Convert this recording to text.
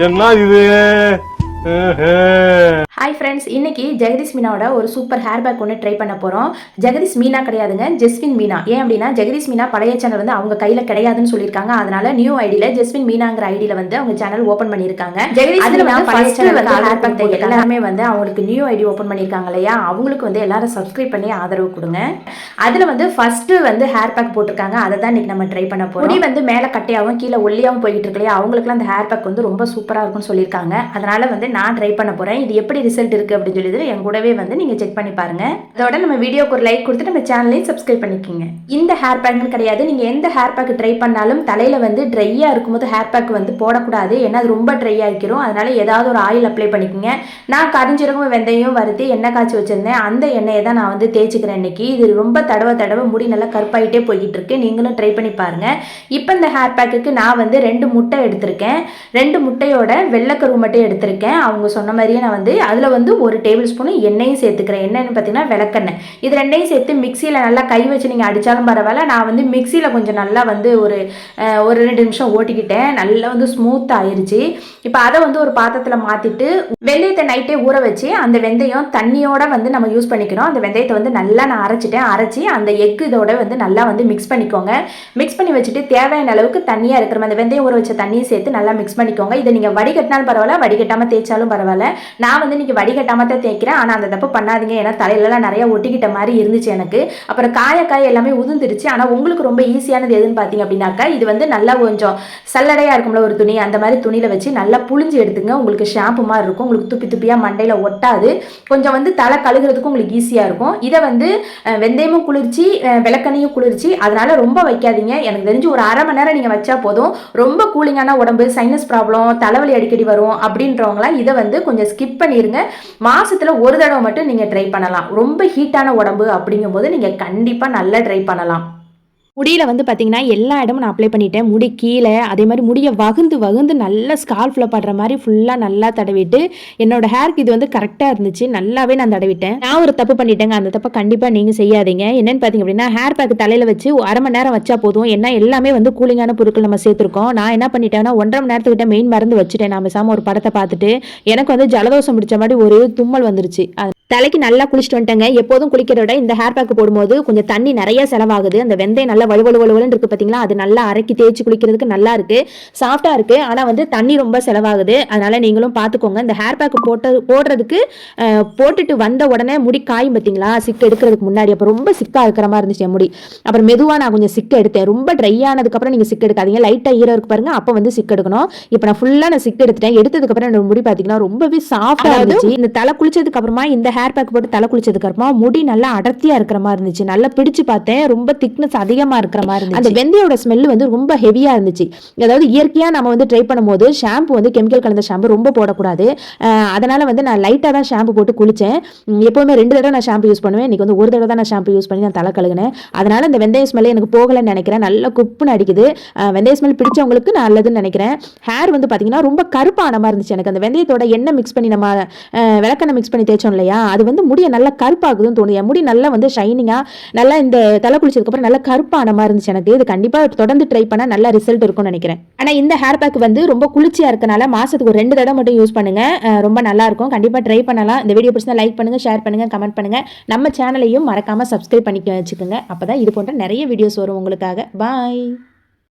என்ன இது? Hi friends இன்னைக்கு ஜெகதீஷ் மீனாவோட ஒரு சூப்பர் ஹேர் பேக் ஒன்று ட்ரை பண்ண போகிறோம் ஜெகதீஷ் மீனா கிடையாதுங்க ஜெஸ்வின் மீனா. ஏன் அப்படின்னா ஜெகதீஷ் மீனா பழைய சேனல் வந்து அவங்க கையில் கிடையாதுன்னு சொல்லியிருக்காங்க. அதனால நியூ ஐடியில் ஜெஸ்வின் மீனாங்கிற ஐடியில் வந்து அவங்க சேனல் ஓப்பன் பண்ணியிருக்காங்க. ஜெகதீஷ் அதுல வந்து பழைய சேனல் வந்து ஹேர் பேக் எல்லாருமே வந்து அவங்களுக்கு நியூ ஐடி ஓப்பன் பண்ணியிருக்காங்க இல்லையா? அவங்களுக்கு வந்து எல்லாரும் சப்ஸ்கிரைப் பண்ணி ஆதரவு கொடுங்க. அதில் வந்து ஃபர்ஸ்ட் வந்து ஹேர் பேக் போட்டிருக்காங்க. அதை தான் இன்னைக்கு நம்ம ட்ரை பண்ண போகிறோம் முடி வந்து மேலே கட்டையாகவும் கீழே ஒல்லியாகவும் போயிட்டு இருக்கு இல்லையா? அவங்களுக்குலாம் அந்த ஹேர் பேக் வந்து ரொம்ப சூப்பராக இருக்கும்னு சொல்லியிருக்காங்க. அதனால வந்து நான் ட்ரை பண்ண போகிறேன் இது எப்படி ரிசல்ட் இருக்குது அப்படின்னு சொல்லி என் கூடவே வந்து நீங்கள் செக் பண்ணி பாருங்கள் அதோட நம்ம வீடியோக்கு ஒரு லைக் கொடுத்து நம்ம சேனலையும் சப்ஸ்கிரைப் பண்ணிக்கோங்க. இந்த ஹேர் பேக்னு கிடையாது. நீங்கள் எந்த ஹேர் பேக் ட்ரை பண்ணாலும் தலையில் வந்து ட்ரையாக இருக்கும்போது ஹேர் பேக் வந்து போடக்கூடாது. ஏன்னா அது ரொம்ப ட்ரை ஆகிக்கிறோம் அதனால் ஏதாவது ஒரு ஆயில் அப்ளை பண்ணிக்கோங்க. நான் கரிஞ்சிருக்கும் வெந்தயம் வறுத்து எண்ணெய் காய்ச்சி வச்சுருந்தேன். அந்த எண்ணெயை தான் நான் வந்து தேய்ச்சிக்கிறேன் இன்னைக்கு. இது ரொம்ப தடவை தடவை முடி நல்லா கருப்பாயிட்டே போய்கிட்டு இருக்கு நீங்களும் ட்ரை பண்ணி பாருங்கள் இப்போ இந்த ஹேர் பேக்குக்கு நான் வந்து ரெண்டு முட்டை எடுத்திருக்கேன். ரெண்டு முட்டையோட வெள்ளக்கருவு மட்டும் எடுத்திருக்கேன். அவங்க சொன்ன மாதிரியே நான் வந்து அதில் வந்து ஒரு டேபிள் ஸ்பூன் எண்ணெயும் சேர்த்துக்கிறேன். என்னென்னு பார்த்தீங்கன்னா விளக்கெண்ணெய். இது ரெண்டையும் சேர்த்து மிக்சியில் நல்லா கை வச்சு நீங்கள் அடித்தாலும் பரவாயில்ல. நான் வந்து மிக்சியில் கொஞ்சம் நல்லா வந்து ஒரு ஒரு ரெண்டு நிமிஷம் ஓட்டிக்கிட்டேன். நல்லா வந்து ஸ்மூத் ஆயிடுச்சு இப்போ அதை வந்து ஒரு பாத்திரத்தில் மாற்றிட்டு வெந்தயத்தை நைட்டே ஊற வச்சு அந்த வெந்தயம் தண்ணியோட வந்து நம்ம யூஸ் பண்ணிக்கணும். அந்த வெந்தயத்தை வந்து நல்லா நான் அரைச்சிட்டேன். அரைச்சி அந்த எக்கு இதோட வந்து நல்லா வந்து மிக்ஸ் பண்ணிக்கோங்க. மிக்ஸ் பண்ணி வச்சுட்டு தேவையான அளவுக்கு தண்ணியாக இருக்கிற அந்த வெந்தயம் ஊற வச்ச தண்ணியை சேர்த்து நல்லா மிக்ஸ் பண்ணிக்கோங்க. இதை நீங்கள் வடிகட்டினாலும் பரவாயில்ல வடிகட்டாமல் தேய்ச்சாலும் பரவாயில்ல. நான் வந்து இன்னைக்கு வடிகட்டாமல் தான் தேய்க்கிறேன். ஆனால் அந்த தப்பு பண்ணாதீங்க. ஏன்னா தலையிலலாம் நிறையா ஒட்டிக்கிட்ட மாதிரி இருந்துச்சு எனக்கு. அப்புறம் காய காய எல்லாமே உதிர்ந்துருச்சு. ஆனால் உங்களுக்கு ரொம்ப ஈஸியானது எதுன்னு பார்த்தீங்க அப்படின்னாக்கா இது வந்து நல்லா கொஞ்சம் சல்லடையாக இருக்கும்ல ஒரு துணி. அந்த மாதிரி துணியில் வச்சு நல்லா புழிஞ்சு எடுத்துங்க. உங்களுக்கு ஷாம்பு மாதிரி இருக்கும். உங்களுக்கு துப்பி துப்பியாக மண்டையில் ஒட்டாது. கொஞ்சம் வந்து தலை கழுகுறதுக்கும் உங்களுக்கு ஈஸியாக இருக்கும். இதை வந்து வெந்தயமும் குளிர்ச்சி விளக்கணையும் குளிர்ச்சி. அதனால் ரொம்ப வைக்காதீங்க. எனக்கு தெரிஞ்சு ஒரு அரை மணி நேரம் நீங்கள் வச்சா போதும். ரொம்ப கூலிங்கான உடம்பு சைனஸ் ப்ராப்ளம் தலைவலி அடிக்கடி வரும் அப்படின்றவங்களாம் இதை வந்து கொஞ்சம் ஸ்கிப் பண்ணிடுங்க மாதத்தில் ஒரு தடவை மட்டும் நீங்கள் ட்ரை பண்ணலாம். ரொம்ப ஹீட்டான உடம்பு அப்படிங்கும்போது நீங்கள் கண்டிப்பாக நல்லா ட்ரை பண்ணலாம். முடியில் வந்து பார்த்தீங்கன்னா எல்லா இடமும் நான் அப்ளை பண்ணிட்டேன். முடி கீழே அதே மாதிரி முடியை வகுந்து வகுந்து நல்லா ஸ்கால்ஃபில் படுற மாதிரி ஃபுல்லாக நல்லா தடவிட்டு என்னோட ஹேருக்கு இது வந்து கரெக்டாக இருந்துச்சு. நல்லாவே நான் தடவிட்டேன். நான் ஒரு தப்பு பண்ணிட்டேங்க. அந்த தப்பை கண்டிப்பாக நீங்கள் செய்யாதீங்க. என்னென்னு பார்த்தீங்க அப்படின்னா ஹேர் பேக் தலையில் வச்சு ஒரு அரை மணி நேரம் வச்சா போதும். ஏன்னா எல்லாமே வந்து கூலிங்கான பொருட்கள் நம்ம சேர்த்துருக்கோம். நான் என்ன பண்ணிட்டேன்னா ஒன்றரை மணி நேரத்துக்கிட்ட மெயின் மருந்து வச்சுட்டேன். நான் பேசாமல் ஒரு படத்தை பார்த்துட்டு எனக்கு வந்து ஜலதோஷம் பிடிச்ச மாதிரி ஒரு தும்மல் வந்துருச்சு. அது தலைக்கு நல்லா குளிச்சுட்டு வந்துட்டேங்க. எப்போதும் குளிக்கிறத விட இந்த ஹேர் பேக் போடும்போது கொஞ்சம் தண்ணி நிறைய செலவாகுது. அந்த வெந்தயம் நல்லா வலுவலு வலுவலுன்னு இருக்கு பார்த்தீங்களா அது நல்லா அரைக்கி தேய்ச்சி குளிக்கிறதுக்கு நல்லா இருக்கு. சாஃப்டா இருக்கு. ஆனால் வந்து தண்ணி ரொம்ப செலவாகுது. அதனால நீங்களும் பார்த்துக்கோங்க இந்த ஹேர் பேக் போட்ட போடுறதுக்கு போட்டுட்டு வந்த உடனே முடி காயும் பார்த்தீங்களா சிக்கு எடுக்கிறதுக்கு முன்னாடி. அப்போ ரொம்ப சிக்கா இருக்கிற மாதிரி இருந்துச்சு என் முடி. அப்புறம் மெதுவாக நான் கொஞ்சம் சிக்கு எடுத்தேன். ரொம்ப ட்ரை ஆனதுக்கப்புறம் நீங்கள் சிக்கு எடுக்காதீங்க. லைட்டாக ஈரம் இருக்கு பாருங்க. அப்போ வந்து சிக்கு எடுக்கணும். இப்போ நான் ஃபுல்லாக நான் சிக்கு எடுத்துட்டேன். எடுத்ததுக்கப்புறம் என்னோட முடி பார்த்தீங்கன்னா ரொம்பவே சாஃப்டாக இருந்துச்சு. இந்த தலை குளிச்சதுக்கு அப்புறமா இந்த ஹேர் பேக் போட்டு தலை குளிச்சதுக்கு அப்புறமா முடி நல்லா அடர்த்தியா இருக்கிற மாதிரி இருந்துச்சு. நல்லா பிடிச்சு பார்த்தேன். ரொம்ப திக்னஸ் அதிகமா இருக்கிற மாதிரி இருந்துச்சு. அந்த வெந்தயோட ஸ்மெல் வந்து ரொம்ப ஹெவியா இருந்துச்சு. அதாவது இயற்கையா நம்ம வந்து ட்ரை பண்ணும்போது ஷாம்பு வந்து கெமிக்கல் கலந்த ஷாம்பு ரொம்ப போடக்கூடாது. அதனால் அதனால வந்து நான் லைட்டாக தான் ஷாம்பு போட்டு குளிச்சேன். எப்போவுமே எப்பவுமே ரெண்டு தடவை நான் ஷாம்பு யூஸ் பண்ணுவேன். இன்னைக்கு வந்து ஒரு தடவை தான் நான் ஷாம்பு யூஸ் பண்ணி நான் தலை கழுகுனேன் அதனால இந்த வெந்தய ஸ்மெல் எனக்கு போகலைன்னு நினைக்கிறேன். நல்லா குப்புன்னு அடிக்குது. வெந்தய ஸ்மெல் பிடிச்சவங்களுக்கு நல்லதுன்னு நினைக்கிறேன். ஹேர் வந்து பார்த்தீங்கன்னா ரொம்ப கருப்பான மாதிரி இருந்துச்சு எனக்கு. அந்த வெந்தயத்தோட எண்ணெய் மிக்ஸ் பண்ணி நம்ம விளக்கெண்ணெய் மிக்ஸ் பண்ணி தேய்ச்சோம் இல்லையா? அது வந்து முடியை நல்லா கருப்பாகுதுன்னு தோணுது. என் முடி நல்லா வந்து ஷைனிங்காக நல்லா இந்த தலை குளிச்சதுக்கப்புறம் நல்லா கருப்பான மாதிரி இருந்துச்சு எனக்கு. இது கண்டிப்பாக தொடர்ந்து ட்ரை பண்ணால் நல்ல ரிசல்ட் இருக்கும்னு நினைக்கிறேன். ஆனால் இந்த ஹேர் பேக் வந்து ரொம்ப குளிர்ச்சியாக இருக்கனால மாதத்துக்கு ஒரு ரெண்டு தடவை மட்டும் யூஸ் பண்ணுங்கள் ரொம்ப நல்லா இருக்கும். கண்டிப்பாக ட்ரை பண்ணலாம். இந்த வீடியோ பிடிச்சா லைக் பண்ணுங்கள் ஷேர் பண்ணுங்க கமெண்ட் பண்ணுங்கள் நம்ம சேனலையும் மறக்காமல் சப்ஸ்கிரைப் பண்ணி வச்சுக்கோங்க. அப்போ தான் இது போன்ற நிறைய வீடியோஸ் வரும் உங்களுக்காக. பாய்